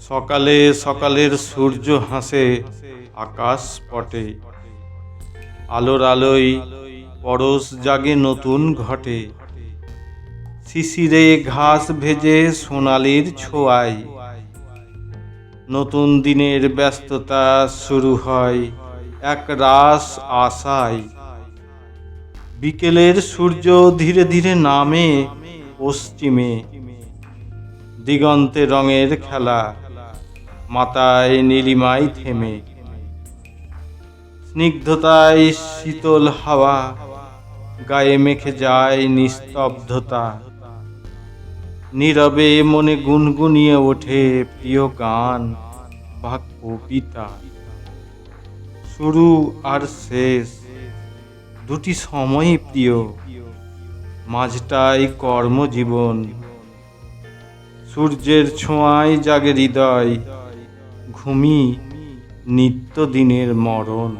সকালে সকালের সূর্য হাসে, আকাশ পটে আলোর আলোয় পরশ জাগে নতুন ঘটে। শিশিরে ঘাস ভেজে সোনালির ছোঁয়ায়। নতুন দিনের ব্যস্ততা শুরু হয় এক রাস আশায়। বিকেলের সূর্য ধীরে ধীরে নামে পশ্চিমে। দিগন্তে রঙের খেলা মাথায় নীলিমায় থেমে। স্নিগ্ধতায় শীতল হাওয়া, গায়ে মেখে যায় নিস্তব্ধতা। নীরবে মনে গুনগুনিয়ে ওঠে প্রিয় গান বা কবিতা শুরু আর শেষ, দুটি সময়ই প্রিয়। মাঝটাই কর্মজীবন। সূর্যের ছোঁয়ায় জাগে হৃদয়। ঘুমি নিত্যদিনের মরণ।